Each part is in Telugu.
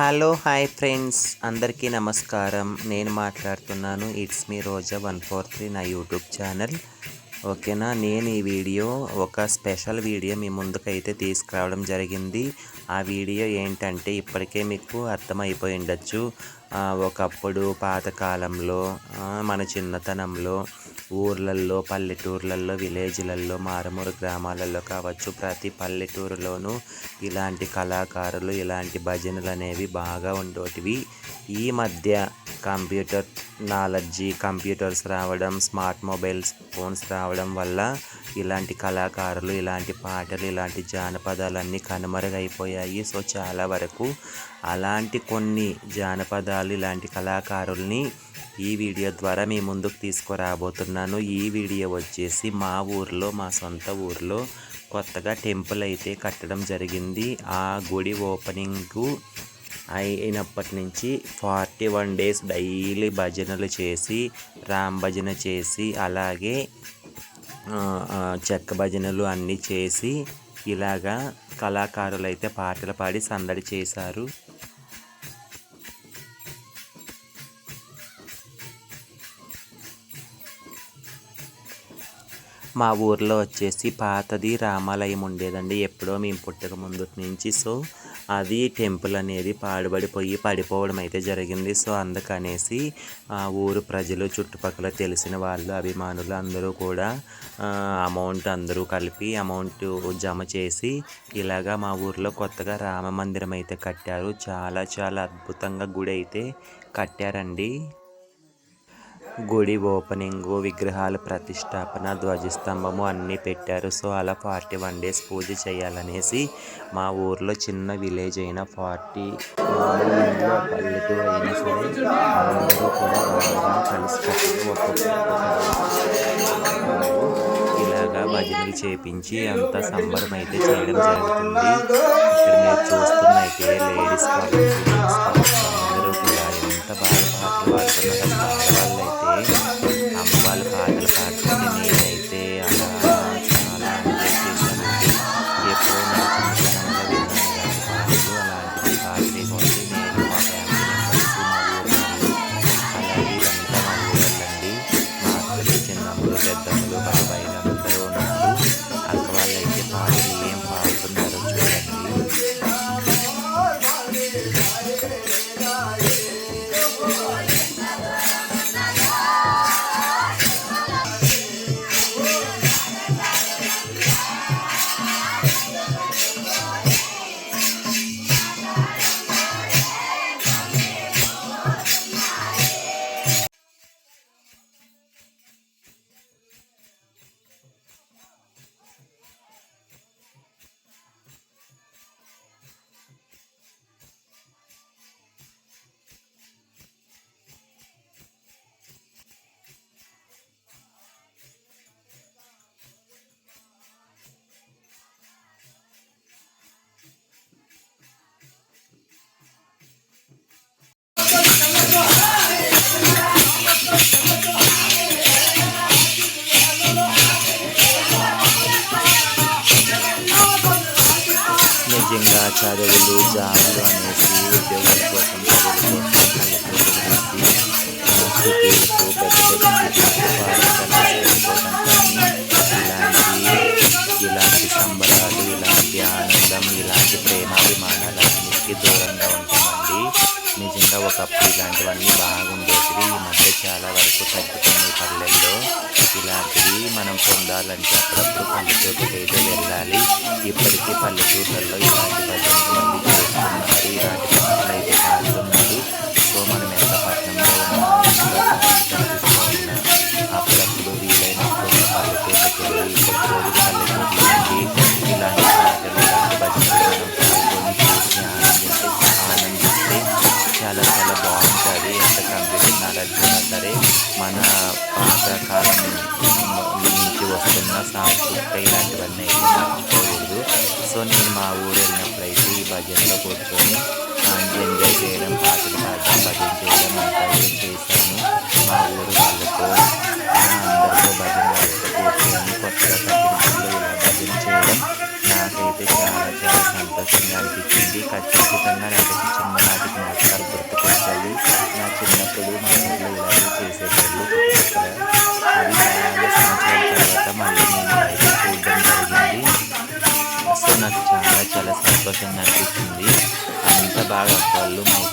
Hello hi friends. అందరికీ నమస్కారం. నేను మాట్లాడుతున్నాను. It's me Roja one four three నా యూట్యూబ్ ఛానల్. ఓకేనా? నేను ఈ వీడియో ఒక స్పెషల్ వీడియో మీ ముందుకైతే తీసుకురావడం జరిగింది. ఆ వీడియో ఏంటంటే ఇప్పటికే మీకు అర్థమైపోయి ఉండొచ్చు. ఒకప్పుడు పాతకాలంలో మన చిన్నతనంలో ఊర్లల్లో పల్లెటూర్లలో విలేజ్లలో మారుమూరు గ్రామాలలో కావచ్చు ప్రతి పల్లెటూరులోనూ ఇలాంటి కళాకారులు ఇలాంటి భజనలు అనేవి బాగా ఉండేటివి. ఈ మధ్య కంప్యూటర్ నాలెడ్జి కంప్యూటర్స్ రావడం స్మార్ట్ మొబైల్స్ ఫోన్స్ రావడం వల్ల ఇలాంటి కళాకారులు ఇలాంటి పాటలు ఇలాంటి జానపదాలన్నీ కనుమరుగైపోయాయి. సో చాలా వరకు అలాంటి కొన్ని జానపదాలు ఇలాంటి కళాకారుల్ని ఈ వీడియో ద్వారా మీ ముందుకు తీసుకురాబోతున్నాను. ఈ వీడియో వచ్చేసి మా ఊర్లో మా సొంత ఊర్లో కొత్తగా టెంపుల్ అయితే కట్టడం జరిగింది. ఆ గుడి ఓపెనింగ్కు అయినప్పటి నుంచి ఫార్టీ వన్ డేస్ డైలీ భజనలు చేసి రామ్ భజన చేసి అలాగే చెక్క భజనలు అన్నీ చేసి ఇలాగా కళాకారులు అయితే పాటలు పాడి సందడి చేశారు. మా ఊర్లో వచ్చేసి పాతది రామాలయం ఉండేదండి ఎప్పుడో మేము పుట్టక ముందు నుంచి. సో అది టెంపుల్ అనేది పాడుబడిపోయి పడిపోవడం అయితే జరిగింది. సో అందుకనేసి ఆ ఊరు ప్రజలు చుట్టుపక్కల తెలిసిన వాళ్ళు అభిమానులు అందరూ కూడా అమౌంట్ అందరూ కలిపి అమౌంట్ జమ చేసి ఇలాగా మా ఊర్లో కొత్తగా రామ మందిరం అయితే కట్టారు. చాలా చాలా అద్భుతంగా గుడి అయితే కట్టారండి. గుడి ఓపెనింగ్ విగ్రహాల ప్రతిష్టాపన ధ్వజస్తంభము అన్నీ పెట్టారు. సో అలా ఫార్టీ వన్ డేస్ పూజ చేయాలనేసి మా ఊర్లో చిన్న విలేజ్ అయిన ఫార్టీ పల్లెటూరు అయినా సరే అందరూ కూడా కలిసి ఇలాగా భజనలు చేపించి అంత సంబరం అయితే చేయడం జరుగుతుంది. ఇక్కడ మీరు చూస్తున్నైతే లేడీస్ కావచ్చు అందరూ కూడా ఎంత బాగా పాటలు పాడుతున్నారు నిజంగా చదువులు జాబులు అనేసి ఉద్యోగాల కోసం చదువుల కోసం ఇలాంటి ఇలాంటి సంబరాలు ఇలాంటి ఆనందం ఇలాంటి ప్రేమాభిమానాలన్నిటికీ దూరంగా ఉంటామండి నిజంగా ఒకప్పుడు ఇలాంటివన్నీ బాగుంటాయి చాలా వరకు తగ్గుతుంది పల్లెల్లో. ఇలాంటివి మనం పొందాలంటే అప్పుడప్పుడు పల్లెటూరుకి అయితే వెళ్ళాలి. ఇప్పటికీ పల్లెటూర్లలో ఇలాంటి భజనలు మంది చేస్తున్నారు. ఇలాంటి సో నేను మా ఊరు వెళ్ళినప్పుడైతే ఈ భజనలో కూర్చొని ఎంజాయ్ చేయడం పాటలు పాడడం భజన చేయడం అంతా కూడా చేశాను. మా ఊరు వాళ్ళతో అందరితో భజన వాళ్ళతో కూర్చొని కొత్తగా కట్టినప్పుడు ఇలా భజన చేయడం నాకైతే చాలా చాలా సంతోషంగా అనిపించింది. ఖచ్చితంగా నాకు చిన్న సంతోషంగా అనిపిస్తుంది. అంత బాగా వాళ్ళు మైకులు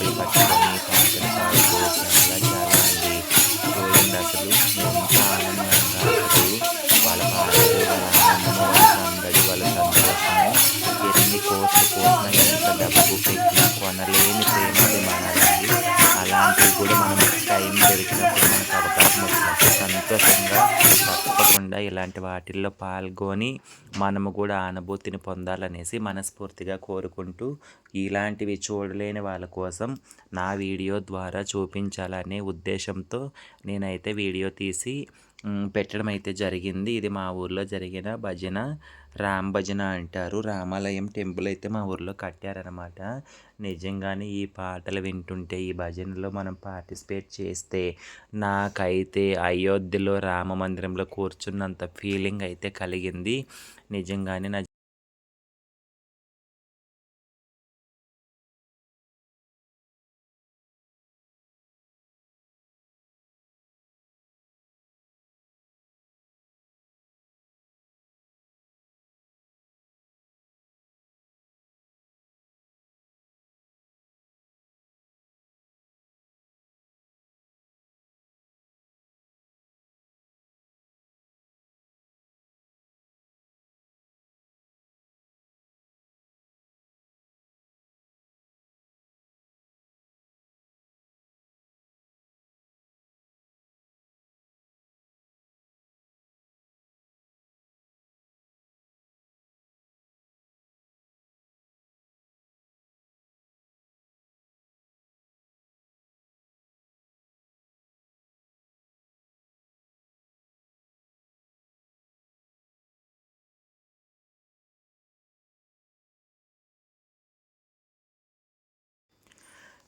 ఇలాంటి వాటిల్లో పాల్గొని మనము కూడా అనుభూతిని పొందాలనేసి మనస్ఫూర్తిగా కోరుకుంటూ ఇలాంటివి చూడలేని వాళ్ళ కోసం నా వీడియో ద్వారా చూపించాలనే ఉద్దేశంతో నేనైతే వీడియో తీసి పెట్టడం అయితే జరిగింది. ఇది మా ఊర్లో జరిగిన భజన. రామ్ భజన అంటారు. రామాలయం టెంపుల్ అయితే మా ఊర్లో కట్టారనమాట నిజంగానే ఈ పాటలు వింటుంటే ఈ భజనలో మనం పార్టిసిపేట్ చేస్తే నాకైతే అయోధ్యలో రామ మందిరంలో కూర్చున్నంత ఫీలింగ్ అయితే కలిగింది. నిజంగానే నా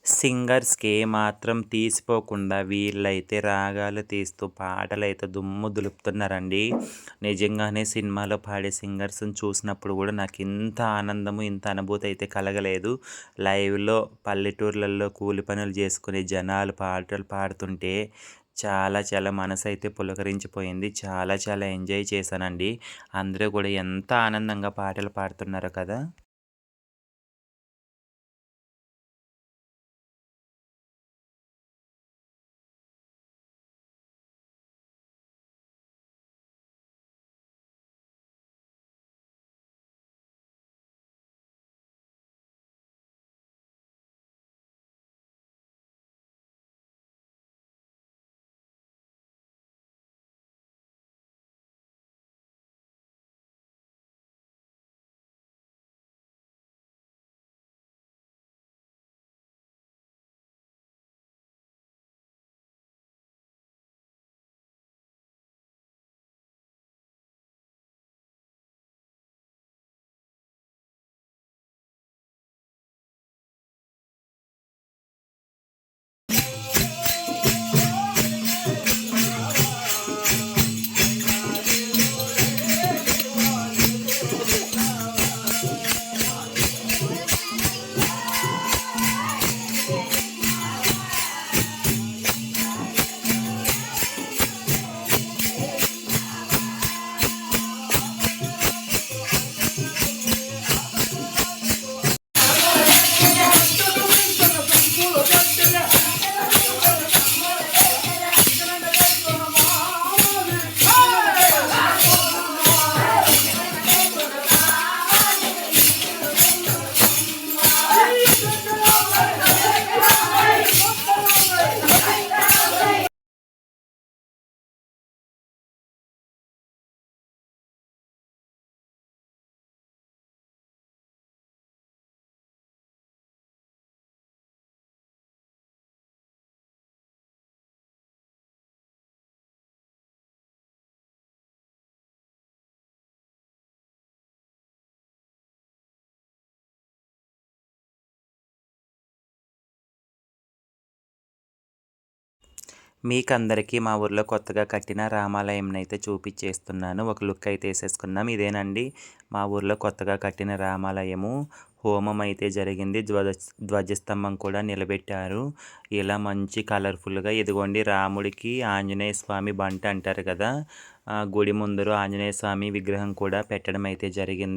సింగర్స్కి మాత్రం తీసిపోకుండా వీళ్ళైతే రాగాలు తీస్తూ పాటలైతే దుమ్ము దులుపుతున్నారండి. నిజంగానే సినిమాలో పాడే సింగర్స్ని చూసినప్పుడు కూడా నాకు ఇంత ఆనందము ఇంత అనుభూతి అయితే కలగలేదు. లైవ్లో పల్లెటూర్లలో కూలి పనులు చేసుకునే జనాలు పాటలు పాడుతుంటే చాలా చాలా మనసు అయితే పులకరించిపోయింది. చాలా చాలా ఎంజాయ్ చేశానండి. అందరూ కూడా ఎంత ఆనందంగా పాటలు పాడుతున్నారో కదా! మీకందరికీ మా ఊర్లో కొత్తగా కట్టిన రామాలయంని అయితే చూపించేస్తున్నాను ఒక లుక్ అయితే వేసేసుకున్నాం ఇదేనండి. మా ఊర్లో కొత్తగా కట్టిన రామాలయము. హోమం అయితే జరిగింది. ధ్వజ ధ్వజస్తంభం కూడా నిలబెట్టారు. ఇలా మంచి కలర్ఫుల్గా ఇదిగోండి రాముడికి ఆంజనేయ స్వామి బంట అంటారు కదా. గుడి ముందర ఆంజనేయ స్వామి విగ్రహం కూడా పెట్టడం అయితే జరిగింది.